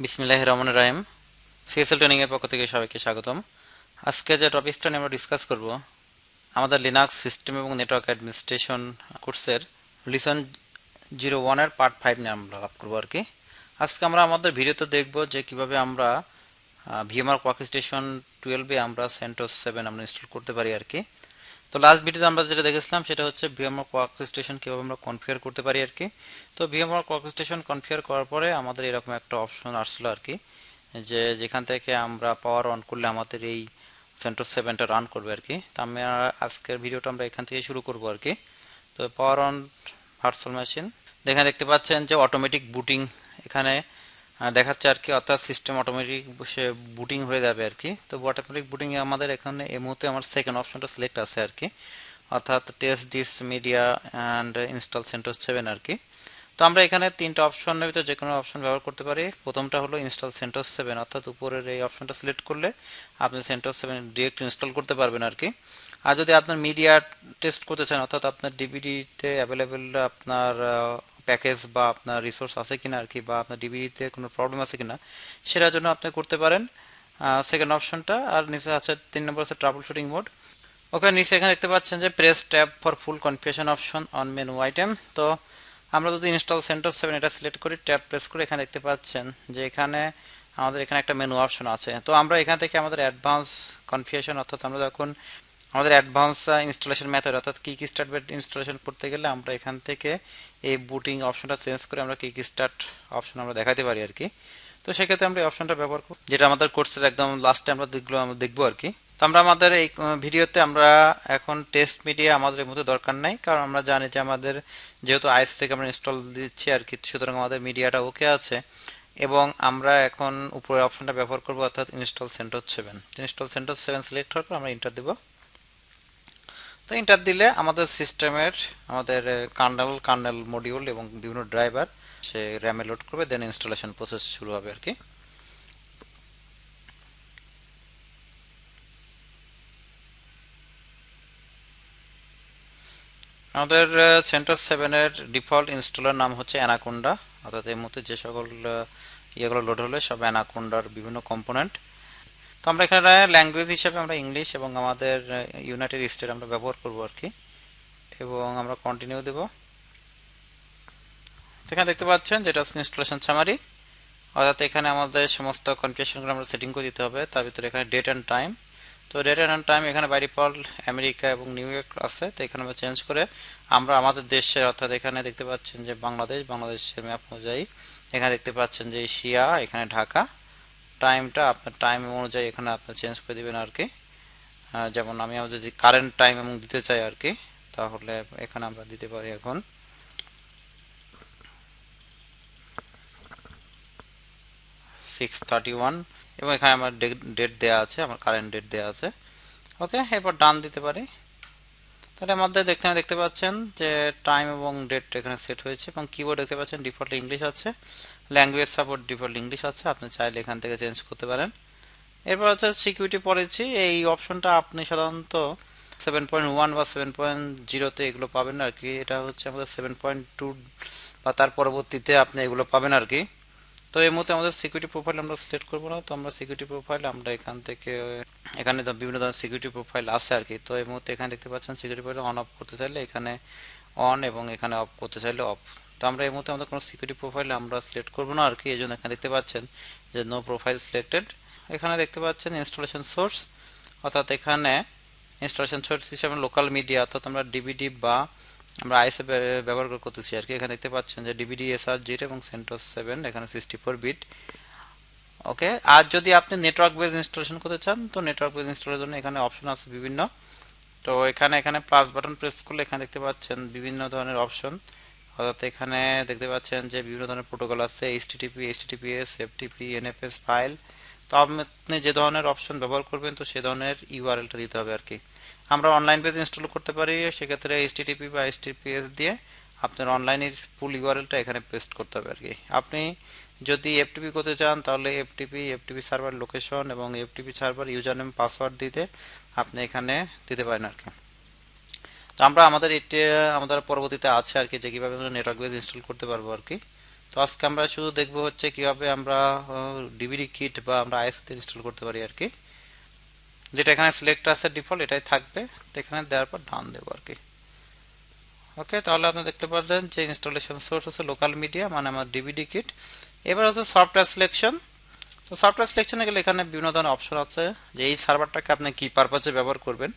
বিসমিল্লাহ রহমান রাহিম। CSL training এর পক্ষ থেকে সবাইকে স্বাগতম। আজকে যে টপিকসটা নিয়ে আমরা ডিসকাস করব, আমাদের লিনাক্স সিস্টেম এবং নেটওয়ার্ক অ্যাডমিনিস্ট্রেশন কোর্সের লিসন জিরো ওয়ানের পার্ট ফাইভ নিয়ে আমরা লাভ করব আর কি। আজকে আমরা আমাদের ভিডিওতে দেখব যে কীভাবে আমরা ভিএমআর কোয়াক স্টেশন টুয়েলভে আমরা সেন্টোস সেভেন আমরা ইনস্টল করতে পারি আর কি। তো লাস্ট ভিডিওতে আমরা যেটা দেখেছিলাম, সেটা হচ্ছে ভিএমআর কোয়াক স্টেশন কীভাবে আমরা কনফিগার করতে পারি আর কি। তো ভিএমআর কোয়াক স্টেশন কনফিগার করার পরে আমাদের এরকম একটা অপশন আসলো আর কি, যে যেখান থেকে আমরা পাওয়ার অন করলে আমাদের এই সেন্টোস সেভেনটা রান করবে আর কি। তো আমি আজকের ভিডিওটা আমরা এখান থেকে শুরু করব আর কি। তো পাওয়ার অন ভার্চুয়াল মেশিন দেখেন দেখতে পাচ্ছেন যে অটোমেটিক বুটিং এখানে দেখাচ্ছে আর কি, অর্থাৎ সিস্টেম অটোমেটিক সে বুটিং হয়ে যাবে আর কি। তো অটোমেটিক বুটিং এ আমাদের এখানে এই মুহূর্তে আমার সেকেন্ড অপশনটা সিলেক্ট আছে আর কি। অর্থাৎ test this media and install CentOS seven আর কি। তো আমরা এখানে তিনটা অপশনের ভিতরে যে কোনো অপশন ব্যবহার করতে পারি। প্রথমটা হলো ইনস্টল সেন্টোস সেভেন অর্থাৎ উপরের এই অপশনটা সিলেক্ট করলে আপনি সেন্টোস সেভেন ডিরেক্ট ইনস্টল করতে পারবেন আর কি। আর যদি আপনার মিডিয়া টেস্ট করতে চান, অর্থাৎ আপনার ডিভিডিতে অ্যাভেলেবেল আপনার প্যাকেজ বা আপনার রিসোর্স আছে কিনা আর কি, বা আপনার ডিভিডিতে কোনো প্রবলেম আছে কিনা, সেটার জন্য আপনি করতে পারেন। সেকেন্ড অপশনটা আর নিচে আছে, তিন নম্বর আছে ট্রাবল শুটিং মোড ওকে, নিচে এখানে দেখতে পাচ্ছেন যে press tab for full confusion option on menu item তো আমরা যদি ইনস্টল সেন্টার সেভেন এটা সিলেক্ট করি ট্যাব প্রেস করে এখানে দেখতে পাচ্ছেন যে এখানে আমাদের এখানে একটা মেনু অপশন আছে। তো আমরা এখান থেকে আমাদের অ্যাডভান্স কনফিউশন অর্থাৎ আমরা যখন আমাদের অ্যাডভান্স ইনস্টলেশন মেথড অর্থাৎ কিক স্টার্ট ইনস্টলেশন করতে গেলে আমরা এখান থেকে এই বুটিং অপশনটা চেঞ্জ করে আমরা কিক স্টার্ট অপশন আমরা দেখাতে পারি আর কি। তো সেক্ষেত্রে আমরা এই অপশনটা ব্যবহার করব, যেটা আমাদের কোর্সের একদম লাস্টে আমরা দেখল, আমরা দেখব আর কি। তো আমরা আমাদের এই ভিডিওতে আমরা এখন টেস্ট মিডিয়া আমাদের মধ্যে দরকার নাই, কারণ আমরা জানি যে আমাদের যেহেতু আইএস থেকে আমরা ইনস্টল দিচ্ছি আর কি, সুতরাং আমাদের মিডিয়াটা ওকে আছে। এবং আমরা এখন উপরের অপশনটা ব্যবহার করব, অর্থাৎ install CentOS seven install CentOS seven select হওয়ার পর আমরা ইন্টার দেবো। তো ইন্টার দিলে আমাদের সিস্টেমের আমাদের কার্নেল কার্নেল মডিউল এবং বিভিন্ন ড্রাইভার সে র্যামে লোড করবে দেন ইনস্টলেশন প্রসেস শুরু হবে আর কি। আমাদের সেন্টার সেভেনের ডিফল্ট ইনস্টলার নাম হচ্ছে অ্যানাকোন্ডা অর্থাৎ এই মুহূর্তে যে সকল ইয়েগুলো লোড হলে, সব অ্যানাকোন্ডার বিভিন্ন কম্পোনেন্ট তো আমরা এখানে ল্যাঙ্গুয়েজ হিসেবে আমরা ইংলিশ এবং আমাদের ইউনাইটেড স্টেট আমরা ব্যবহার করব আর কি। এবং আমরা কন্টিনিউ দেব। এখানে দেখতে পাচ্ছেন যেটা ইনস্টলেশন সামারি অর্থাৎ এখানে আমাদের সমস্ত কনফিগারেশনগুলো আমরা সেটিং করে দিতে হবে। তার ভিতরে এখানে ডেট অ্যান্ড টাইম তো ডেট অ্যান্ড টাইম এখানে বাই ডিফল্ট আমেরিকা এবং নিউ ইয়র্ক আছে। তো এখানে আমরা চেঞ্জ করে আমরা আমাদের দেশের, অর্থাৎ এখানে দেখতে পাচ্ছেন যে বাংলাদেশ, বাংলাদেশের ম্যাপ অনুযায়ী এখানে দেখতে পাচ্ছেন যে এশিয়া, এখানে ঢাকা। টাইমটা আপনার টাইম অনুযায়ী এখানে আপনার চেঞ্জ করে দেবেন আর কি। যেমন আমি আমাদের যদি কারেন্ট টাইম এবং দিতে চাই আর কি, তাহলে এখানে আমরা দিতে পারি এখন। সিক্স থার্টি ওয়ান এবং এখানে আমার ডেট দেওয়া আছে, আমার কারেন্ট ডেট দেওয়া আছে। ওকে এরপর ডান দিতে পারি। তাহলে আমাদের দেখতে দেখতে পাচ্ছেন যে টাইম এবং ডেট এখানে সেট হয়েছে, এবং কিবোর্ড দেখতে পাচ্ছেন ডিফল্ট ইংলিশ আছে। ল্যাঙ্গুয়েজ সাপোর্ট ডিফল্ট ইংলিশ আছে, আপনি চাইলে এখান থেকে চেঞ্জ করতে পারেন। এরপর হচ্ছে সিকিউরিটি পলিসি এই অপশনটা আপনি সাধারণত সেভেন পয়েন্ট ওয়ান বা সেভেন পয়েন্ট জিরোতে এগুলো পাবেন আর কি। এটা হচ্ছে আমাদের সেভেন পয়েন্ট টু বা তার পরবর্তীতে আপনি এগুলো পাবেন আর কি। তো এই মুহূর্তে আমাদের সিকিউরিটি প্রোফাইল আমরা সিলেক্ট করব না, তো আমরা সিকিউরিটি প্রোফাইল আমরা এখান থেকে, এখানে বিভিন্ন ধরনের সিকিউরিটি প্রোফাইল আছে আর কি। তো এই মুহূর্তে এখানে দেখতে পাচ্ছেন সিকিউরিটি প্রোফাইল অন অফ করতে চাইলে এখানে অন এবং এখানে অফ করতে চাইলে অফ তো আমরা এই মুহূর্তে আমাদের কোনো সিকিউরিটি প্রোফাইল আমরা সিলেক্ট করব না আর কি, এই জন্য এখানে দেখতে পাচ্ছেন যে নো প্রোফাইল সিলেক্টেড এখানে দেখতে পাচ্ছেন ইনস্টলেশন সোর্স অর্থাৎ এখানে ইনস্টলেশন সোর্স হিসেবে লোকাল মিডিয়া অর্থাৎ আমরা ডিবিডি বা আমরা আইএসএ ব্যবহার করতেছি আর কি। এখানে দেখতে পাচ্ছেন যে ডিভিডি এসআর জিরো এবং সেন্টোস সেভেন এখানে সিক্সটি ফোর বিট ওকে আর যদি আপনি নেটওয়ার্ক বেস ইনস্টলেশন করতে চান, তো নেটওয়ার্ক বেস ইনস্টলের জন্য এখানে অপশন আছে বিভিন্ন। তো এখানে এখানে প্লাস বাটন প্রেস করলে এখানে দেখতে পাচ্ছেন বিভিন্ন ধরনের অপশন অর্থাৎ এখানে দেখতে পাচ্ছেন যে বিভিন্ন ধরনের প্রোটোকল আছে HTTP HTTPS FTP NFS file তো আপনি যে ধরনের অপশন ব্যবহার করবেন, তো সে ধরনের ইউআরএলটা দিতে হবে আর কি আমরা অনলাইন পেজ ইনস্টল করতে পারি, সেক্ষেত্রে এইচটিটিপি বা এইচটিপিএস দিয়ে আপনার অনলাইনের ফুল ইউআরএলটা এখানে পেস্ট করতে হবে আর কি আপনি যদি এফটিপি করতে চান, তাহলে এফটিপি এফটিপি সার্ভার লোকেশন এবং FTP server user name password দিতে আপনি এখানে দিতে পারেন আর কি আমরা আমাদের এটা আমাদের পরবর্তীতে আছে আর কি, যে কীভাবে নেটওয়ার্ক বেস ইনস্টল করতে পারব আর কি। তো আজকে আমরা শুধু দেখব হচ্ছে কীভাবে আমরা ডিভিডি কিট বা আমরা আইএসওতে ইনস্টল করতে পারি আর কি। যেটা এখানে সিলেক্ট আছে ডিফল্ট এটাই থাকবে। তো এখানে দেওয়ার পর ডান দেবো আর কি। ওকে তাহলে আপনি দেখতে পারলেন যে ইনস্টলেশন সোর্স হচ্ছে লোকাল মিডিয়া মানে আমার ডিভিডি কিট এবার হচ্ছে সফটওয়্যার সিলেকশন তো সফটওয়্যার সিলেকশনে গেলে এখানে বিভিন্ন ধরনের অপশন আছে। যে এই সার্ভারটাকে আপনি কী পারপাজে ব্যবহার করবেন?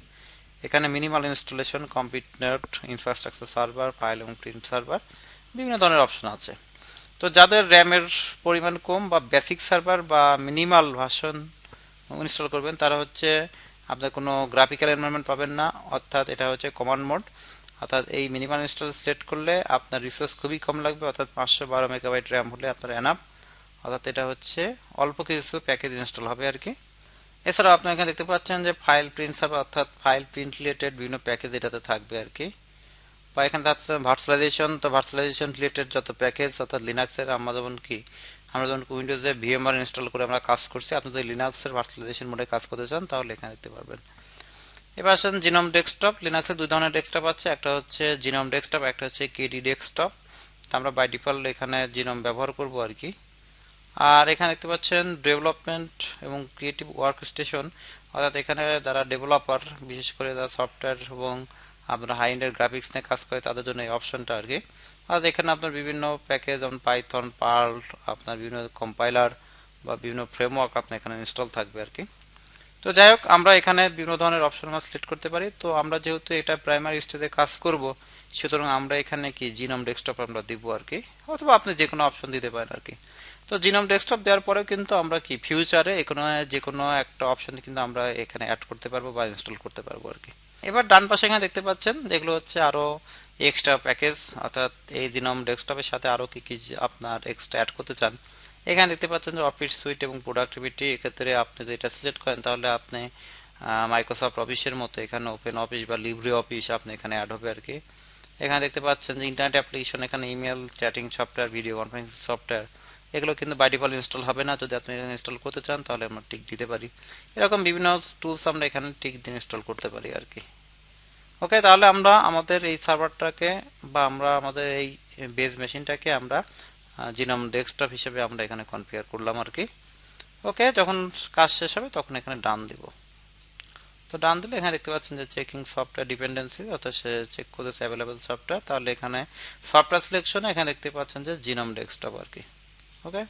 এখানে minimal installation computer infrastructure server file এবং প্রিন্ট সার্ভার বিভিন্ন ধরনের অপশন আছে। তো যাদের র্যামের পরিমাণ কম বা বেসিক সার্ভার বা মিনিমাল ভার্সন ইনস্টল করবেন, তারা হচ্ছে আপনার কোনো গ্রাফিক্যাল এনভায়রনমেন্ট পাবেন না, অর্থাৎ এটা হচ্ছে কমান্ড মোড অর্থাৎ এই মিনিমাল ইনস্টল সিলেক্ট করলে আপনার রিসোর্স খুবই কম লাগবে, অর্থাৎ পাঁচশো বারো মেগাবাইট র্যাম হলে আপনার এনাফ অর্থাৎ এটা হচ্ছে অল্প কিছু প্যাকেজ ইনস্টল হবে আর কি। এছাড়াও আপনি এখানে দেখতে পাচ্ছেন যে ফাইল প্রিন্ট সার্ভার অর্থাৎ ফাইল প্রিন্ট রিলেটেড বিভিন্ন প্যাকেজ এটাতে থাকবে আর কি বা এখানে ভার্চুয়ালাইজেশন তো ভার্চুয়ালাইজেশন রিলেটেড যত প্যাকেজ অর্থাৎ লিনাক্সের, আমরা যেমন কি, আমরা যখন উইন্ডোজে ভিএমআর ইনস্টল করে আমরা কাজ করছি, আপনি যদি লিনাক্সের ভার্চুয়ালাইজেশন মোডে কাজ করতে চান, তাহলে এখানে দেখতে পারবেন। এবার আসেন জিনোম ডেস্কটপ লিনাক্সের দুই ধরনের ডেস্কটপ আছে, একটা হচ্ছে জিনোম ডেস্কটপ একটা হচ্ছে কেডি ডেস্কটপ আমরা বাই ডিফল্ট এখানে জিনোম ব্যবহার করব আর কি আর এখানে দেখতে পাচ্ছেন ডেভেলপমেন্ট এবং ক্রিয়েটিভ ওয়ার্ক স্টেশন অর্থাৎ এখানে যারা ডেভেলপার, বিশেষ করে যারা সফটওয়্যার এবং আপনার হাই এন্ডের গ্রাফিক্স নিয়ে কাজ করে, তাদের জন্য এই অপশনটা আর কি। আর এখানে আপনার বিভিন্ন প্যাকেজ যেমন পাইথন পার্ল আপনার বিভিন্ন কম্পাইলার বা বিভিন্ন ফ্রেমওয়ার্ক আপনার এখানে ইনস্টল থাকবে আর কি। তো যাই হোক, আমরা এখানে বিভিন্ন ধরনের অপশন আমরা সিলেক্ট করতে পারি। তো আমরা যেহেতু এটা প্রাইমারি স্টেজে কাজ করব, সুতরাং আমরা এখানে কি জিনোম ডেস্কটপ আমরা দিব আর কি, অথবা আপনি যে কোনো অপশন দিতে পারেন আর কি। তো জিনোম ডেস্কটপ দেওয়ার পরেও কিন্তু আমরা কি ফিউচারে এখানে যে কোনো একটা অপশন কিন্তু আমরা এখানে অ্যাড করতে পারব বা ইনস্টল করতে পারব আর কি। এবার ডান পাশে এখানে দেখতে পাচ্ছেন, যেগুলো হচ্ছে আরও এক্সট্রা প্যাকেজ অর্থাৎ এই জিনোম ডেস্কটপের সাথে আরও কি কি আপনার এক্সট্রা অ্যাড করতে চান। এখানে দেখতে পাচ্ছেন যে অফিস সুইট এবং প্রোডাক্টিভিটি এক্ষেত্রে আপনি যদি এটা সিলেক্ট করেন তাহলে আপনি মাইক্রোসফট অফিসের মতো এখানে ওপেন অফিস বা লিব্রি অফিস আপনি এখানে অ্যাড হবে আর কি। এখানে দেখতে পাচ্ছেন যে ইন্টারনেট অ্যাপ্লিকেশন এখানে email chatting software video conferencing software এগুলো কিন্তু বাই ডিফল্ট ইনস্টল হবে না। যদি আপনি ইনস্টল করতে চান, তাহলে আমরা টিক দিতে পারি। এরকম বিভিন্ন টুলস আমরা এখানে টিক দিয়ে ইনস্টল করতে পারি আর কি। ওকে তাহলে আমরা আমাদের এই সার্ভারটাকে বা আমরা আমাদের এই বেজ মেশিনটাকে আমরা জিনোম ডেস্কটপ হিসেবে আমরা এখানে কনফিগার করলাম আর কি। ওকে যখন কাজ শেষ হবে, তখন এখানে ডান দিব। তো ডান দিলে এখানে দেখতে পাচ্ছেন যে চেকিং সফটওয়্যার ডিপেন্ডেন্সি অর্থাৎ সে চেক করতেছে অ্যাভেলেবেল সফটওয়্যার তাহলে এখানে সফটওয়্যার সিলেকশনে এখানে দেখতে পাচ্ছেন যে জিনোম ডেস্কটপ আর কি। ওকে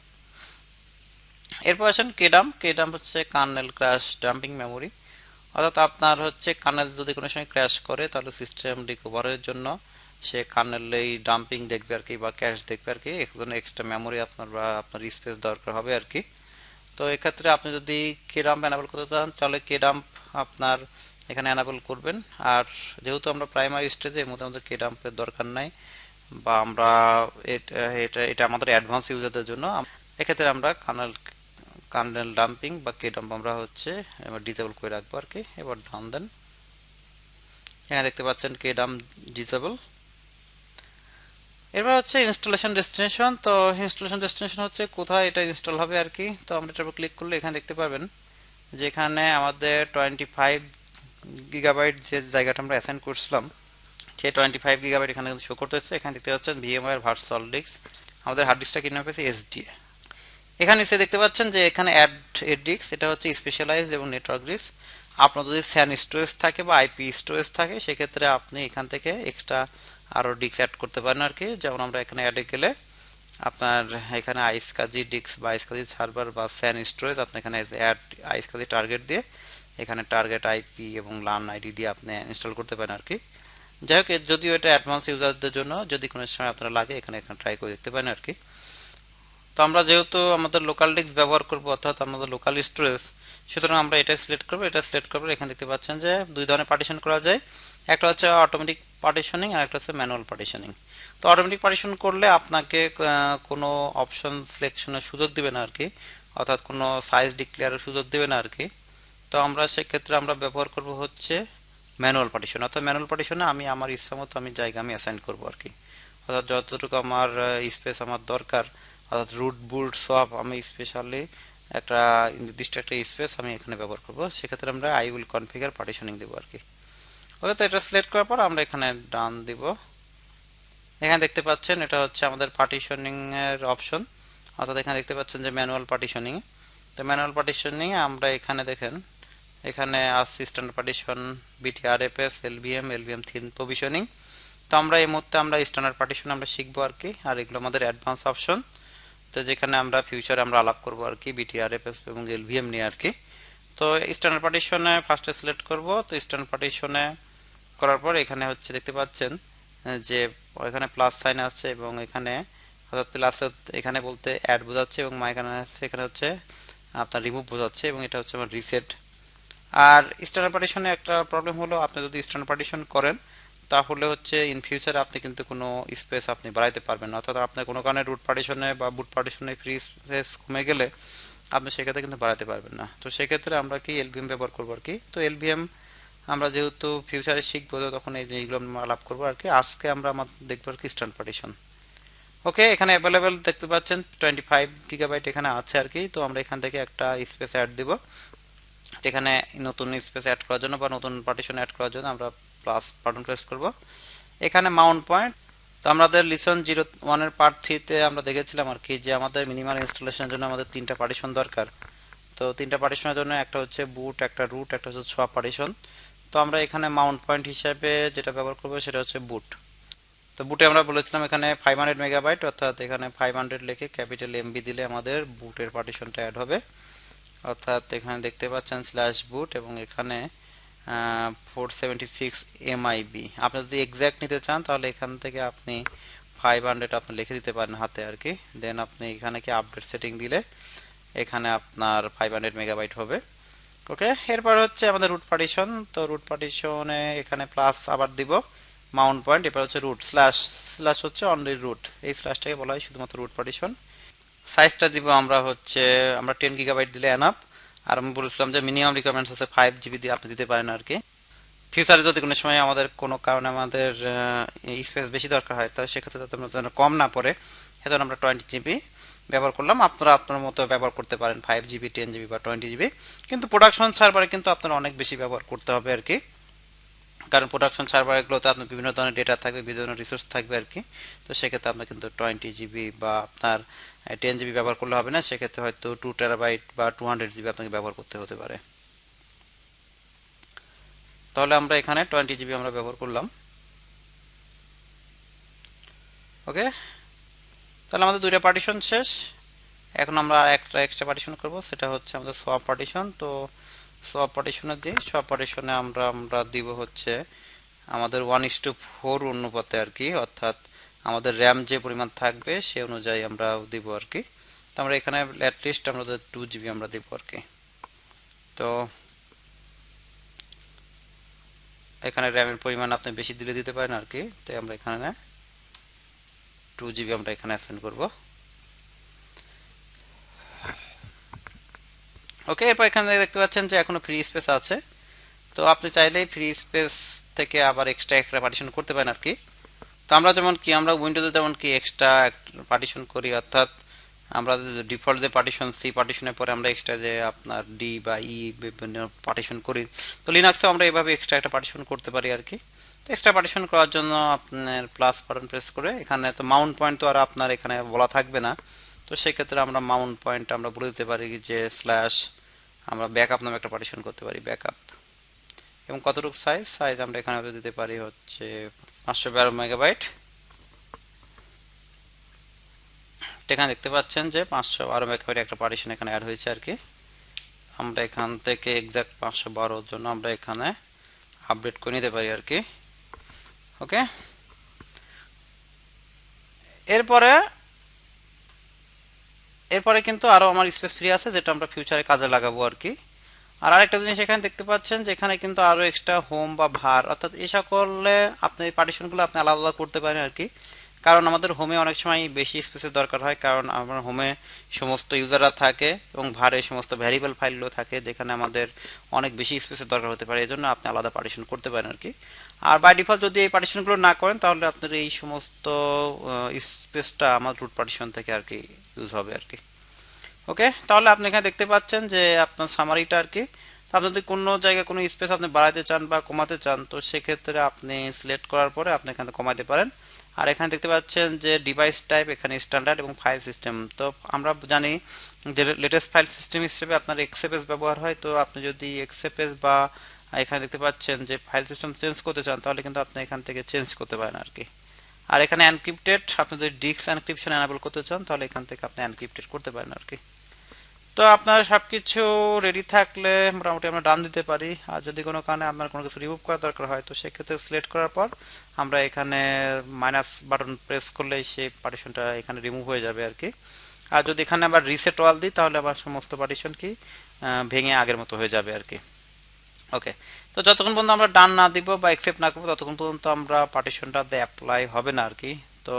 এরপর আসেন কেডাম। কেডাম হচ্ছে কার্নেল ক্র্যাশ ডাম্পিং মেমোরি। অর্থাৎ আপনার হচ্ছে কার্নেল যদি কোনো সময় ক্র্যাশ করে, তাহলে সিস্টেম রিকভারের জন্য সে কার্নেল এই ডাম্পিং দেখবে আর কি বা ক্যাশ দেখবে আর কি। একজন এক্সট্রা মেমোরি আপনার বা আপনার স্পেস দরকার হবে আর কি। তো এক্ষেত্রে আপনি যদি কেডাম্প এনাবেল করতে চান, তাহলে কেডাম্প আপনার এখানে এনাবেল করবেন। আর যেহেতু আমরা প্রাইমারি স্টেজে এর মধ্যে আমাদের কেডাম্পের দরকার নাই। বা আমরা এটা এটা আমাদের অ্যাডভান্স ইউজারদের জন্য এক্ষেত্রে আমরা কার্নেল কার্নেল ডাম্পিং বা কে ডাম্প আমরা হচ্ছে ডিসেবল করে রাখব আর কি এবার ডান দেন এখানে দেখতে পাচ্ছেন কে ডাম ডিসেবল এবার হচ্ছে ইনস্টলেশন ডেস্টিনেশন তো ইনস্টলেশন ডেস্টিনেশন হচ্ছে কোথায় এটা ইনস্টল হবে আর কি তো আমরা এটার উপর ক্লিক করলে এখানে দেখতে পাবেন যেখানে আমাদের টোয়েন্টি ফাইভ গিগাবাইট যে জায়গাটা আমরা অ্যাসাইন করছিলাম সেই টোয়েন্টি ফাইভ গিগাবাইট এখানে শো করতেছে, এখানে দেখতে পাচ্ছেন ভিএমআর ভার্চুয়াল ডিস্ক আমাদের হার্ড ডিস্কটা কিনে পেয়েছে এসডিএ এখানে এসে দেখতে পাচ্ছেন যে এখানে অ্যাড ডিস্ক এটা হচ্ছে স্পেশালাইজড এবং নেটওয়ার্ক ডিস্ক আপনার যদি স্যান স্টোরেজ থাকে বা আইপি স্টোরেজ থাকে, সেক্ষেত্রে আপনি এখান থেকে এক্সট্রা আরও ডিস্ক অ্যাড করতে পারেন আর কি। যেমন আমরা এখানে অ্যাডে গেলে আপনার এখানে আইস কাজি ডিস্ক বা আইস কাজি সার্ভার বা স্যান স্টোরেজ আপনি এখানে অ্যাড আইস কাজি টার্গেট দিয়ে এখানে টার্গেট আইপি এবং লার্ন আইডি দিয়ে আপনি ইনস্টল করতে পারেন আর কি। যাই হোক যদিও এটা অ্যাডভান্স ইউজারদের জন্য, যদি কোনো সময় আপনারা লাগে, এখানে এখানে ট্রাই করে দেখতে পারেন আর কি তো আমরা যেহেতু আমাদের লোকাল ডিস্ক ব্যবহার করব, অর্থাৎ আমাদের লোকাল স্টোরেজ সুতরাং আমরা এটা সিলেক্ট করব, এটা সিলেক্ট করব এখানে দেখতে পাচ্ছেন যে দুই ধরনের পার্টিশন করা যায়। একটা হচ্ছে অটোমেটিক পার্টিশনিং আর একটা হচ্ছে ম্যানুয়াল পার্টিশনিং তো অটোমেটিক পার্টিশন করলে আপনাকে কোনো অপশন সিলেকশনের সুযোগ দিবে না আর কি অর্থাৎ কোনো সাইজ ডিক্লেয়ারের সুযোগ দেবে না আর কি তো আমরা সেক্ষেত্রে আমরা ব্যবহার করব হচ্ছে ম্যানুয়াল পার্টিশন অর্থাৎ ম্যানুয়াল পার্টিশনে আমি আমার ইচ্ছা মতো আমি জায়গা আমি অ্যাসাইন করব আর কি। অর্থাৎ যতটুকু আমার স্পেস আমার দরকার, অর্থাৎ রুট বুট সব আমি স্পেশালি একটা নির্দিষ্ট একটা স্পেস আমি এখানে ব্যবহার করব। সেক্ষেত্রে আমরা আই উইল কনফিগার পার্টিশনিং দেবো আর কি। ওকে, তো এটা সিলেক্ট করার পর আমরা এখানে ডান দিব। এখানে দেখতে পাচ্ছেন এটা হচ্ছে আমাদের পার্টিশনিং এর অপশন অর্থাৎ এখানে দেখতে পাচ্ছেন যে ম্যানুয়াল পার্টিশনিং তো ম্যানুয়াল পার্টিশনিং আমরা এখানে দেখেন এখানে আসছে standard partition BTRFS LVM LVM thin provisioning তো আমরা এই মুহূর্তে আমরা স্ট্যান্ডার্ড পার্টিশন আমরা শিখব আর কি, আর এগুলো আমাদের অ্যাডভান্স অপশন তো যেখানে আমরা ফিউচারে আমরা আলাপ করব আর কি বিটিআরএফএস এবং এলভিএম নিয়ে আর কি। তো স্ট্যান্ডার্ড পার্টিশনে ফার্স্টে সিলেক্ট করব। তো স্ট্যান্ডার্ড পার্টিশনে করার পর এখানে হচ্ছে দেখতে পাচ্ছেন যে এখানে প্লাস সাইন আছে এবং এখানে অর্থাৎ প্লাস এখানে বলতে অ্যাড বোঝাচ্ছে এবং এখানে এখানে হচ্ছে আপনার রিমুভ বোঝাচ্ছে এবং এটা হচ্ছে আমার রিসেট আর স্ট্যান্ডার্ড পার্টিশনে একটা প্রবলেম হলো, আপনি যদি স্ট্যান্ডার্ড পার্টিশন করেন, তাহলে হচ্ছে ইন ফিউচারে আপনি কিন্তু কোনো স্পেস আপনি বাড়াইতে পারবেন না। অর্থাৎ আপনার কোনো কারণে রুট পার্টিশনে বা বুট পার্টিশনে ফ্রি স্পেস কমে গেলে আপনি সেক্ষেত্রে কিন্তু বাড়াতে পারবেন না। তো সেক্ষেত্রে আমরা কি এলভিএম ব্যবহার করব আর কি? তো এলভিএম আমরা যেহেতু ফিউচারে শিখব, তো তখন এই জিনিসগুলো আলাপ করব আর কি। আজকে আমরা আমার দেখব আর কি স্ট্যান্ড পার্টিশন ওকে, এখানে অ্যাভেলেবেল দেখতে পাচ্ছেন টোয়েন্টি ফাইভ গিগাবাইট এখানে আছে আর কি। তো আমরা এখান থেকে একটা স্পেস অ্যাড দিব। এখানে নতুন স্পেস অ্যাড করার জন্য বা নতুন পার্টিশন অ্যাড করার জন্য আমরা প্লাস বাটন প্রেস করব। এখানে মাউন্ট পয়েন্ট তো আমাদের লিসন জিরো ওয়ানের পার্ট থ্রিতে আমরা দেখেছিলাম আর কি যে আমাদের মিনিমাল ইনস্টলেশনের জন্য আমাদের তিনটা পার্টিশন দরকার। তো তিনটা পার্টিশনের জন্য একটা হচ্ছে বুট একটা রুট একটা হচ্ছে ছোয়া পার্টিশন তো আমরা এখানে মাউন্ট পয়েন্ট হিসাবে যেটা ব্যবহার করব সেটা হচ্ছে বুট তো বুটে আমরা বলেছিলাম এখানে ফাইভ হান্ড্রেড মেগাবাইট অর্থাৎ এখানে ফাইভ হান্ড্রেড লিখে ক্যাপিটাল এমবি দিলে আমাদের বুটের পার্টিশনটা অ্যাড হবে। অর্থাৎ এখানে দেখতে পাচ্ছেন স্ল্যাশ বুট এবং এখানে ফোর সেভেন্টি সিক্স এমআইবি আপনি যদি এক্স্যাক্ট নিতে চান, তাহলে এখান থেকে আপনি ফাইভ হান্ড্রেড আপনি লিখে দিতে পারেন হাতে আর কি। দেন আপনি এখানে কি আপডেট সেটিং দিলে এখানে আপনার ফাইভ হান্ড্রেড মেগাবাইট হবে। ওকে এরপর হচ্ছে আমাদের রুট পার্টিশন তো রুট পার্টিশনে এখানে প্লাস আবার দিব মাউন্ট পয়েন্ট এরপর হচ্ছে রুট স্ল্যাশ স্ল্যাশ হচ্ছে অনলি রুট এই স্ল্যাশটাকে বলা হয় শুধুমাত্র রুট পার্টিশন সাইজটা দিব আমরা হচ্ছে, আমরা টেন গিগাবাইট দিলে এনাফ আর আমি বলেছিলাম যে মিনিমাম রিকোয়ারমেন্টস হচ্ছে ফাইভ জিবি দিয়ে আপনি দিতে পারেন আর কি। ফিউচারে যদি কোনো সময় আমাদের কোনো কারণে আমাদের স্পেস বেশি দরকার হয়, তাহলে সেক্ষেত্রে যাতে আমরা যেন কম না পড়ে, সেজন্য আমরা টোয়েন্টি জিবি ব্যবহার করলাম। আপনারা আপনার মতো ব্যবহার করতে পারেন ফাইভ জিবি টেন জিবি বা টোয়েন্টি জিবি কিন্তু প্রোডাকশন সার্ভারে কিন্তু আপনার অনেক বেশি ব্যবহার করতে হবে আর কি। কারণ প্রোডাকশন সার্ভারগুলোতে আপনার বিভিন্ন ধরনের ডেটা থাকবে, বিভিন্ন রিসোর্স থাকবে আর কি। তো সেক্ষেত্রে আপনার কিন্তু টোয়েন্টি জিবি বা আপনার টেন জিবি ব্যবহার করলে হবে না, সেক্ষেত্রে হয়তো টু টেরাবাইট বা টু হান্ড্রেড জিবি আপনাকে ব্যবহার করতে হতে পারে। তাহলে আমরা এখানে টোয়েন্টি জিবি আমরা ব্যবহার করলাম। ওকে? তাহলে আমাদের দুইটা পার্টিশন শেষ। এখন আমরা একটা এক্সট্রা পার্টিশন করব, সেটা হচ্ছে আমাদের সোয়াপ পার্টিশন তো সোয়াপ পার্টিশনে দিই। সোয়াপ পার্টিশনে আমরা আমরা দিব হচ্ছে আমাদের ওয়ান ইস টু ফোর অনুপাতে আর কি, অর্থাৎ আমাদের র্যাম যে পরিমাণ থাকবে সে অনুযায়ী আমরা দিব আর কি। তো আমরা এখানে অ্যাটলিস্ট আমাদের টু জিবি আমরা দিব আর কি। তো এখানে র্যামের পরিমাণ আপনি বেশি দিলে দিতে পারেন আর কি। তো আমরা এখানে টু জিবি আমরা এখানে অ্যাসেন্ড করব। ওকে, এরপর এখানে দেখতে পাচ্ছেন যে এখনও ফ্রি স্পেস আছে। তো আপনি চাইলেই ফ্রি স্পেস থেকে আবার এক্সট্রা একটা পার্টিশন করতে পারেন আর কি। তো আমরা যেমন কি, আমরা উইন্ডোজে যেমন কি এক্সট্রা পার্টিশন করি, অর্থাৎ আমরা ডিফল্ট যে পার্টিশন সি পার্টিশনের পরে আমরা এক্সট্রা যে আপনার ডি বা ই বিভিন্ন পার্টিশন করি। তো লিনাক্সেও আমরা এভাবে এক্সট্রা একটা পার্টিশন করতে পারি আর কি। তো এক্সট্রা পার্টিশন করার জন্য আপনার প্লাস বাটন প্রেস করে, এখানে তো মাউন্ট পয়েন্ট তো আর আপনার এখানে বলা থাকবে না। তো সেক্ষেত্রে আমরা মাউন্ট পয়েন্ট আমরা বলে দিতে পারি যে স্ল্যাশ আমরা ব্যাকআপ নামে একটা পার্টিশন করতে পারি, ব্যাকআপ। এবং কতটুকু সাইজ সাইজ আমরা এখানে দিতে পারি হচ্ছে পাঁচশো বারো মেগাবাইট এখানে দেখতে পাচ্ছেন যে পাঁচশো বারো মেগাবাইট একটা পার্টিশন এখানে অ্যাড হয়েছে আর কি। আমরা এখান থেকে এক্সাক্ট পাঁচশো বারোর জন্য আমরা এখানে আপডেট করে নিতে পারি আর কি। ওকে এরপরে এরপরে কিন্তু আরও আমার স্পেস ফ্রি আছে, যেটা আমরা ফিউচারে কাজে লাগাবো আর কি। আর আরেকটা জিনিস এখানে দেখতে পাচ্ছেন যে এখানে কিন্তু আরও এক্সট্রা হোম বা ভার, অর্থাৎ এই সকলে আপনি এই পার্টিশনগুলো আপনি আলাদা আলাদা করতে পারেন আর কি। কারণ আমাদের হোমে অনেক সময় বেশি স্পেসের দরকার হয়, কারণ আমার হোমে সমস্ত ইউজাররা থাকে এবং ভারে সমস্ত ভ্যারিয়েবল ফাইলগুলো থাকে, যেখানে আমাদের অনেক বেশি স্পেসের দরকার হতে পারে এই জন্য আপনি আলাদা পার্টিশন করতে পারেন আর কি। আর বাই ডিফল্ট যদি এই পার্টিশনগুলো না করেন, তাহলে আপনার এই সমস্ত স্পেসটা আমার রুট পার্টিশন থেকে আর কি ইউজ হবে আর কি। ওকে তাহলে আপনি এখানে দেখতে পাচ্ছেন যে আপনার সামারিটা আর কি। আপনি যদি কোনো জায়গায় কোনো স্পেস আপনি বাড়াতে চান বা কমাতে চান, তো সেক্ষেত্রে আপনি সিলেক্ট করার পরে আপনি এখানে কমাতে পারেন। আর এখানে দেখতে পাচ্ছেন যে ডিভাইস টাইপ এখানে স্ট্যান্ডার্ড এবং ফাইল সিস্টেম তো আমরা জানি যে লেটেস্ট ফাইল সিস্টেম হিসেবে আপনার এক্সএফএস ব্যবহার হয়। তো আপনি যদি এক্সএফএস বা এখানে দেখতে পাচ্ছেন যে ফাইল সিস্টেম চেঞ্জ করতে চান, তাহলে কিন্তু আপনি এখান থেকে চেঞ্জ করতে পারেন আর কি। আর এখানে এনক্রিপ্টেড আপনি যদি ডিস্ক এনক্রিপশন এনাবেল করতে চান, তাহলে এখান থেকে আপনি এনক্রিপ্টেড করতে পারেন আর কি। তো আপনার সব কিছু রেডি থাকলে মোটামুটি আমরা ডান দিতে পারি। আর যদি কোনো কারণে আপনার কোনো কিছু রিমুভ করা দরকার হয়, তো সেক্ষেত্রে সিলেক্ট করার পর আমরা এখানে মাইনাস বাটন প্রেস করলে সেই পার্টিশনটা এখানে রিমুভ হয়ে যাবে আর কি। আর যদি এখানে আবার রিসেট ওয়াল দিই, তাহলে আবার সমস্ত পার্টিশন কি ভেঙে আগের মতো হয়ে যাবে আর কি। ওকে তো যতক্ষণ পর্যন্ত আমরা ডান না দিব বা অ্যাকসেপ্ট না করব, ততক্ষণ পর্যন্ত আমরা পার্টিশনটাতে অ্যাপ্লাই হবে না আর কি তো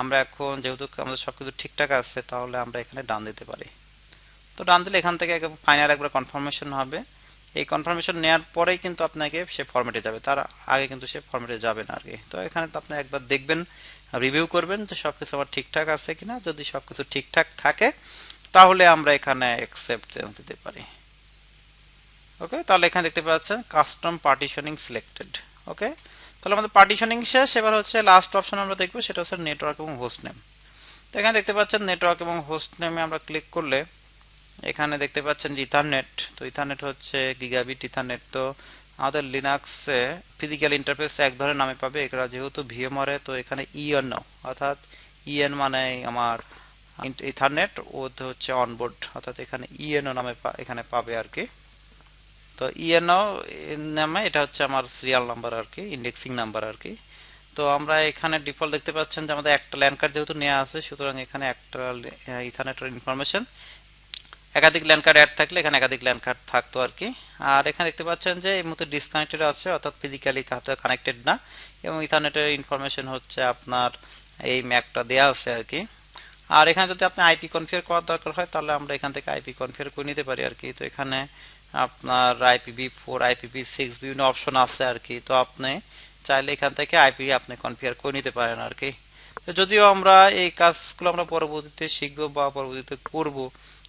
আমরা এখন যেহেতু আমাদের সব কিছু ঠিকঠাক আছে, তাহলে আমরা এখানে ডান দিতে পারি। তো ডান দিলে এখান থেকে ফাইনাল একবার কনফার্মেশন হবে। এই কনফার্মেশন নেওয়ার পরেই কিন্তু আপনাকে সে ফর্মেটে যাবে। তার আগে কিন্তু সে ফর্মেটে যাবে না আর কি তো এখানে তো আপনি একবার দেখবেন রিভিউ করবেন যে সব কিছু আমার ঠিকঠাক আছে কিনা। যদি সব কিছু ঠিকঠাক থাকে, তাহলে আমরা এখানে অ্যাকসেপ্ট চেঞ্জ দিতে পারি। ওকে তাহলে এখানে দেখতে পাচ্ছেন কাস্টম পার্টিশনিং সিলেক্টেড ওকে তাহলে আমাদের পার্টিশনিং শেষ, এবার হচ্ছে লাস্ট অপশন আমরা দেখব, সেটা হচ্ছে নেটওয়ার্ক এবং হোস্ট নেম তো এখানে দেখতে পাচ্ছেন নেটওয়ার্ক এবং হোস্ট নেমে আমরা ক্লিক করলে এখানে দেখতে পাচ্ছেন যে ইথারনেট তো ইথারনেট হচ্ছে গিগাবিট ইথারনেট তো আমাদের লিনাক্সে ফিজিক্যাল ইন্টারফেস এক ধরনের নামে পাবে, এরা যেহেতু ভিএমআরে তো এখানে ইএন অর্থাৎ ইএন মানে আমার ইথারনেট ও হচ্ছে অনবোর্ড অর্থাৎ এখানে ইএনও নামে এখানে পাবে আর কি। তো ইএনও নামে, এটা হচ্ছে আমার সিরিয়াল নাম্বার আর কি ইন্ডেক্সিং নাম্বার আর কি তো আমরা এখানে ডিফল্ট দেখতে পাচ্ছেন যে আমাদের একটা ল্যান্ড কার্ড যেহেতু নেওয়া আছে, সুতরাং এখানে একটা ইথারনেটের ইনফরমেশন একাধিক ল্যান্ড কার্ড অ্যাড থাকলে এখানে একাধিক ল্যান্ড কার্ড থাকতো আর কি আর এখানে দেখতে পাচ্ছেন যে এই মুহূর্তে ডিসকানেক্টেড আছে, অর্থাৎ ফিজিক্যালি কানেক্টেড না। এবং ইথারনেটের ইনফরমেশন হচ্ছে আপনার এই ম্যাকটা দেওয়া আছে আর কি আর এখানে যদি আপনি আইপি কনফিগার করার দরকার হয়, তাহলে আমরা এখান থেকে আইপি কনফিগার করে নিতে পারি আর কি তো এখানে আপনার আইপিভি ফোর আইপিভি সিক্স বিভিন্ন অপশন আছে আর কি। তো আপনি চাইলে এখান থেকে আইপি আপনি কনফিগার করে নিতে পারেন আর কি। যদিও আমরা এই কাজগুলো আমরা পরবর্তীতে শিখব বা পরবর্তীতে করব,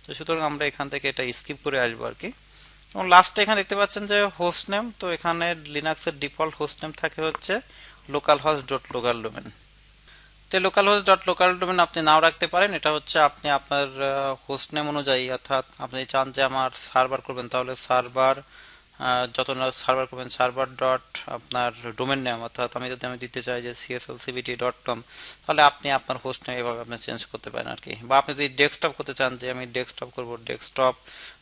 তো সুতরাং আমরা এখান থেকে এটা স্কিপ করে আসব আর কি। এবং লাস্টে এখানে দেখতে পাচ্ছেন যে হোস্ট নেম তো এখানে লিনাক্সের ডিফল্ট হোস্ট নেম থাকে হচ্ছে local host dot local domain তো local host dot local domain আপনি নাও রাখতে পারেন। এটা হচ্ছে আপনি আপনার হোস্ট নেম অনুযায়ী, অর্থাৎ আপনি চান যে আমার সার্ভার করবেন, তাহলে সার্ভার যত সার্ভার করবেন সার্ভার ডট আপনার ডোমেন নেম অর্থাৎ আমি যদি আমি দিতে চাই যে সিএসএল সিবিটি ডট কম তাহলে আপনি আপনার হোস্ট নেম এভাবে আপনি চেঞ্জ করতে পারেন আর কি বা আপনি যদি ডেস্কটপ করতে চান যে আমি ডেস্কটপ করব desktop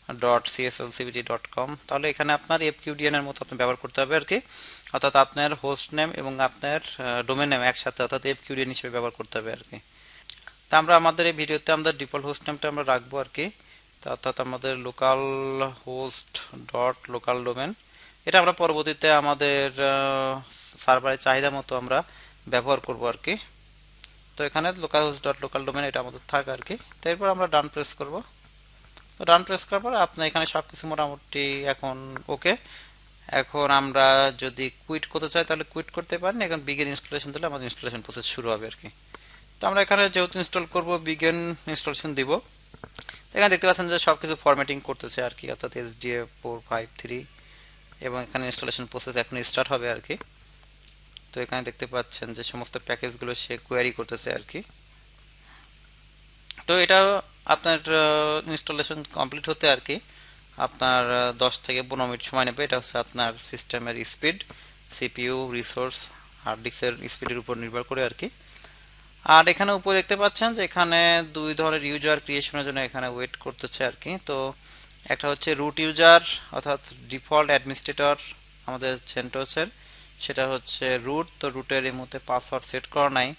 dot CSL CBT dot com তাহলে এখানে আপনার এফকিউডিএন এর মতো আপনি ব্যবহার করতে হবে আর কি। অর্থাৎ আপনার হোস্ট নেম এবং আপনার ডোমেন নেম একসাথে, অর্থাৎ এফকিউডিএন হিসেবে ব্যবহার করতে হবে আর কি। তা আমরা আমাদের এই ভিডিওতে আমাদের ডিফল্ট হোস্ট নেমটা আমরা রাখব আর কি। অর্থাৎ আমাদের local host dot local domain এটা আমরা পরবর্তীতে আমাদের সার্ভারের চাহিদা মতো আমরা ব্যবহার করব আর কি। তো এখানে local host dot local domain এটা আমাদের থাক আর কি। তো এরপর আমরা ডান প্রেস করব। ডান প্রেস করার পর আপনি এখানে সব কিছু মোটামুটি এখন ওকে এখন আমরা যদি কুইট করতে চাই তাহলে কুইট করতে পারেন। এখন বিগেন ইনস্টলেশন দিলে আমাদের ইনস্টলেশন প্রসেস শুরু হবে আর কি তো আমরা এখানে যেহেতু ইনস্টল করব বিগেন ইনস্টলেশন দিব। এখানে দেখতে পাচ্ছেন যে সব কিছু ফরম্যাটিং করতেছে আর কি অর্থাৎ S A four five three এবং এখানে ইনস্টলেশন প্রসেস এখন স্টার্ট হবে আর কি তো এখানে দেখতে পাচ্ছেন যে সমস্ত প্যাকেজগুলো সে কোয়ারি করতেছে আর কি তো এটা আপনার ইনস্টলেশন কমপ্লিট হতে আর কি, আপনার দশ থেকে পনেরো মিনিট সময় নেবে। এটা হচ্ছে আপনার সিস্টেমের স্পিড সিপিইউ রিসোর্স হার্ড ডিস্কের স্পিডের উপর নির্ভর করে আর কি। আর এখানে উপরে দেখতে পাচ্ছেন যে এখানে দুই ধরনের ইউজার ক্রিয়েশনের জন্য এখানে ওয়েট করতেছে আর কি। তো একটা হচ্ছে রুট ইউজার অর্থাৎ ডিফল্ট অ্যাডমিনিস্ট্রেটর আমাদের সেন্টোসের সেটা হচ্ছে রুট তো রুটের এই মুহূর্তে পাসওয়ার্ড সেট করা নাই।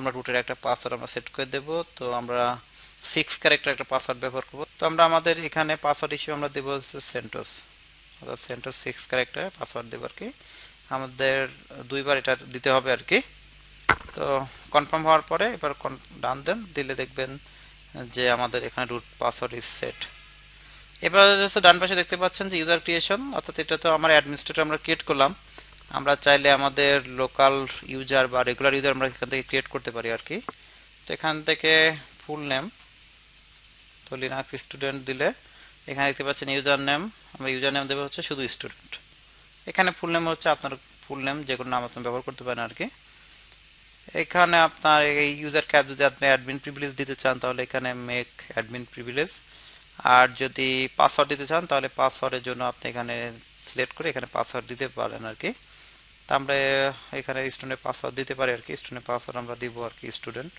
আমরা রুটের একটা পাসওয়ার্ড আমরা সেট করে দেব। তো আমরা সিক্স ক্যারেক্টার একটা পাসওয়ার্ড ব্যবহার করব। তো আমরা আমাদের এখানে পাসওয়ার্ড হিসেবে আমরা দেবো হচ্ছে সেন্টোস অর্থাৎ সেন্টোস সিক্স ক্যারেক্টার পাসওয়ার্ড দেবো আর কি। আমাদের দুইবার এটা দিতে হবে আর কি। তো কনফার্ম হওয়ার পরে এবার ডান দেন দিলে দেখবেন যে আমাদের এখানে রুট পাসওয়ার্ড ইজ সেট এবার হচ্ছে ডান পাশে দেখতে পাচ্ছেন যে ইউজার ক্রিয়েশন অর্থাৎ এটা তো আমার অ্যাডমিনিস্ট্রেটর আমরা ক্রিয়েট করলাম। আমরা চাইলে আমাদের লোকাল ইউজার বা রেগুলার ইউজার আমরা এখান থেকে ক্রিয়েট করতে পারি আর কি। তো এখান থেকে ফুল নেম তো লিনাক্স স্টুডেন্ট দিলে এখানে দেখতে পাচ্ছেন ইউজার নেম আমরা ইউজার নেম দেবো হচ্ছে শুধু স্টুডেন্ট এখানে ফুল নেম হচ্ছে আপনার ফুল নেম যে কোনো নাম আপনি ব্যবহার করতে পারেন আর কি। এখানে আপনার এই ইউজার ক্যাপ যদি আপনি অ্যাডমিন প্রিভিলেজ দিতে চান, তাহলে এখানে মেক অ্যাডমিন প্রিভিলেজ আর যদি পাসওয়ার্ড দিতে চান, তাহলে পাসওয়ার্ডের জন্য আপনি এখানে সিলেক্ট করে এখানে পাসওয়ার্ড দিতে পারেন আর কি। আমরা এখানে স্টুডেন্টের পাসওয়ার্ড দিতে পারি আর কি। স্টুডেন্টের পাসওয়ার্ড আমরা দিব আর কি স্টুডেন্ট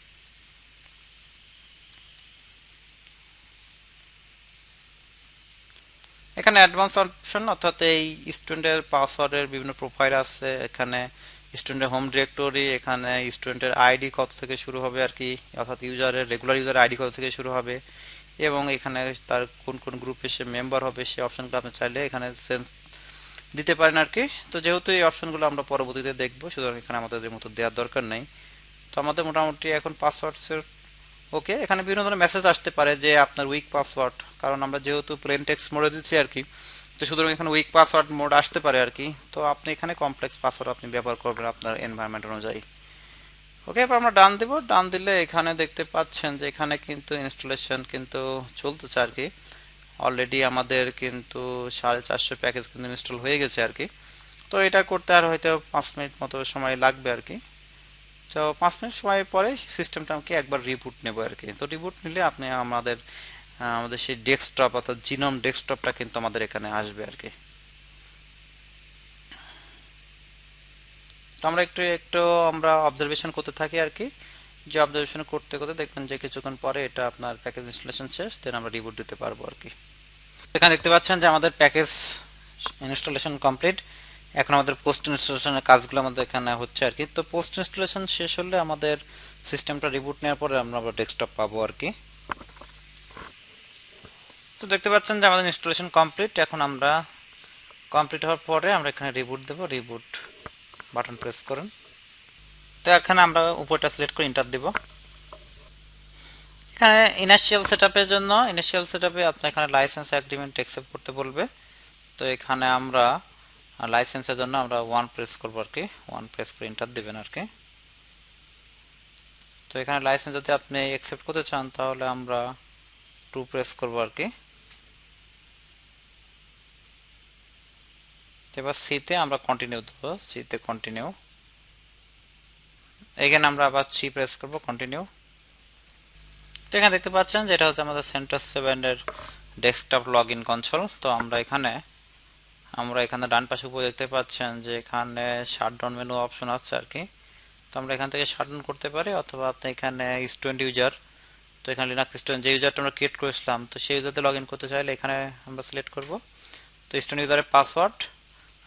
এখানে অ্যাডভান্স অপশন অর্থাৎ এই স্টুডেন্টের পাসওয়ার্ডের বিভিন্ন প্রোফাইল আছে। এখানে স্টুডেন্টের হোম ডিরেক্টরি এখানে স্টুডেন্টের আইডি কত থেকে শুরু হবে আর কি, অর্থাৎ ইউজারের রেগুলার ইউজার আইডি কত থেকে শুরু হবে। এবং এখানে তার কোন কোন গ্রুপে সে মেম্বার হবে সে অপশনগুলো আপনি চাইলে এখানে দিতে পারেন আর কি। তো যেহেতু এই অপশনগুলো আমরা পরবর্তীতে দেখব, সুতরাং এখানে আমাদের মতো দেওয়ার দরকার নেই। তো আমাদের মোটামুটি এখন পাসওয়ার্ড ওকে এখানে বিভিন্ন ধরনের মেসেজ আসতে পারে যে আপনার উইক পাসওয়ার্ড কারণ আমরা যেহেতু প্লেন টেক্সট মোডে দিচ্ছি আর কি, তো সুতরাং এখানে উইক পাসওয়ার্ড মোড আসতে পারে আর কি। তো আপনি এখানে কমপ্লেক্স পাসওয়ার্ড আপনি ব্যবহার করবেন আপনার এনভায়রনমেন্ট অনুযায়ী। ওকে এবার আমরা ডান দেব। ডান দিলে এখানে দেখতে পাচ্ছেন যে এখানে কিন্তু ইনস্টলেশন কিন্তু চলতেছে আর কি। অলরেডি আমাদের কিন্তু সাড়ে চারশো প্যাকেজ কিন্তু ইনস্টল হয়ে গেছে আর কি। তো এটা করতে আর হয়তো পাঁচ মিনিট মতো সময় লাগবে আর কি। তো পাঁচ মিনিট সময় পরে সিস্টেমটা সিস্টেমটাকে একবার রিবুট নেব আর কি। তো রিবুট নিলে আপনি আমাদের আমাদের সেই ডেস্কটপ অর্থাৎ জিনোম ডেস্কটপটা কিন্তু আমাদের এখানে আসবে আর কি। তো আমরা একটু একটু আমরা অবজারভেশন করতে থাকি আর কি। যে অবজারভেশন করতে করতে দেখবেন যে কিছুক্ষণ পরে এটা আপনার প্যাকেজ ইনস্টলেশন শেষ দেন আমরা রিবুট দিতে পারব আর কি। এখানে দেখতে পাচ্ছেন যে আমাদের প্যাকেজ ইনস্টলেশন কমপ্লিট এখন আমাদের পোস্ট ইনস্টলেশনের কাজগুলো আমাদের এখানে হচ্ছে আর কি। তো পোস্ট ইনস্টলেশন শেষ হলে আমাদের সিস্টেমটা রিবুট নেওয়ার পরে আমরা আবার ডেস্কটপ পাবো আর কি। তো দেখতে পাচ্ছেন যে আমাদের ইনস্টলেশন কমপ্লিট এখন আমরা কমপ্লিট হওয়ার পরে আমরা এখানে রিবুট দেব। রিবুট বাটন প্রেস করুন। তো এখানে আমরা উপরটা সিলেক্ট করে ইন্টার দেব। এখানে ইনার্শিয়াল সেটআপের জন্য ইনার্শিয়াল সেটআপে আপনার এখানে লাইসেন্স এগ্রিমেন্ট অ্যাকসেপ্ট করতে বলবে। তো এখানে আমরা লাইসেন্সের জন্য আমরা ওয়ান প্রেস করব আর কি। ওয়ান প্রেস করে ইন্টার দেবেন আর কি। তো এখানে লাইসেন্স যদি আপনি অ্যাকসেপ্ট করতে চান, তাহলে আমরা টু প্রেস করব আর কি। এবার সিতে আমরা কন্টিনিউ দেবো। সিতে কন্টিনিউ এখানে আমরা আবার সি প্রেস করব কন্টিনিউ তো এখানে দেখতে পাচ্ছেন যে এটা হচ্ছে আমাদের সেন্টার সেভেনের ডেস্কটপ লগ ইন কনসোল তো আমরা এখানে আমরা এখানে ডান পাশে উপরে দেখতে পাচ্ছেন যে এখানে শাটডাউন মেনু অপশন আছে আর কি। তো আমরা এখান থেকে শাটডাউন করতে পারি, অথবা আপনি এখানে স্টুডেন্ট ইউজার তো এখানে লিনাক্স স্টুডেন্ট যে ইউজারটা আমরা ক্রিয়েট করেছিলাম, তো সেই ইউজারতে লগ ইন করতে চাইলে এখানে আমরা সিলেক্ট করব। তো স্টুডেন্ট ইউজারের পাসওয়ার্ড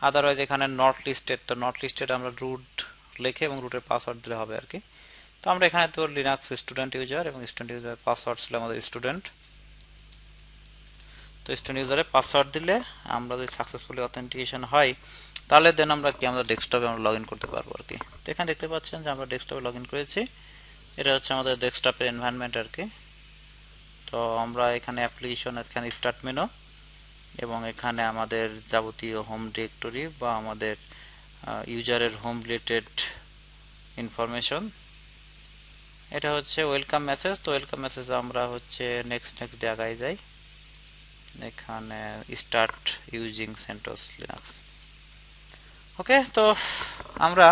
আদারওয়াইজ এখানে নট লিস্টেড তো নট লিস্টেড আমরা রুট লিখে এবং রুটের পাসওয়ার্ড দিলে হবে আর কি। তো আমরা এখানে তো লিনাক্স স্টুডেন্ট ইউজার এবং স্টুডেন্ট ইউজার পাসওয়ার্ড ছিল আমাদের স্টুডেন্ট তো স্টুডেন্ট ইউজারে পাসওয়ার্ড দিলে আমরা যদি সাকসেসফুলি অথেন্টিকেশন হয়, তাহলে দেন আমরা কি আমরা ডেস্কটপে আমরা লগ করতে পারব আর কি। তো এখানে দেখতে পাচ্ছেন যে আমরা ডেস্কটপে লগ করেছি। এটা হচ্ছে আমাদের ডেস্কটপের এনভায়রনমেন্ট আর কি। তো আমরা এখানে অ্যাপ্লিকেশন এখানে স্টার্ট মেনু এবং এখানে আমাদের যাবতীয় হোম ডিরেক্টরি বা আমাদের ইউজারের হোম রিলেটেড ইনফরমেশন এটা হচ্ছে ওয়েলকাম মেসেজ তো ওয়েলকাম মেসেজ আমরা হচ্ছে নেক্সট নেক্সট জায়গায় যাই। এখানে start using CentOS Linux okay তো আমরা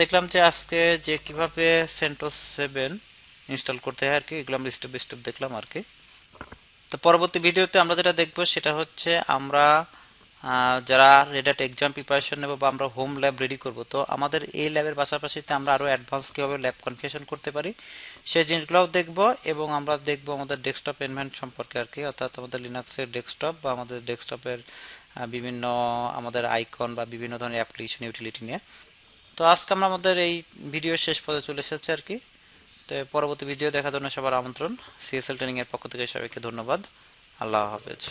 দেখলাম যে আজকে যে কীভাবে সেন্টোস সেভেন ইনস্টল করতে হয় আর কি, এগুলো আমরা স্টেপ বাই স্টেপ দেখলাম আর কি। তো পরবর্তী ভিডিওতে আমরা যেটা দেখব সেটা হচ্ছে আমরা যারা রেডাট এক্সাম প্রিপারেশন নেব বা আমরা হোম ল্যাব রেডি করব, তো আমাদের এই ল্যাবের পাশাপাশিতে আমরা আরও অ্যাডভান্স কীভাবে ল্যাব কনফিউশন করতে পারি, সেই জিনিসগুলোও দেখব এবং আমরা দেখব আমাদের ডেস্কটপ এনভেন্ট সম্পর্কে আর কি, অর্থাৎ আমাদের লিনাক্সের ডেস্কটপ বা আমাদের ডেস্কটপের বিভিন্ন আমাদের আইকন বা বিভিন্ন ধরনের অ্যাপ্লিকেশন ইউটিলিটি নিয়ে। তো আজকে আমরা আমাদের এই ভিডিও শেষ পথে চলে এসেছে আর কি। তো পরবর্তী ভিডিও দেখার জন্য সবার আমন্ত্রণ। সিএসএল ট্রেনিংয়ের পক্ষ থেকে সবাইকে ধন্যবাদ। আল্লাহ হাফেজ।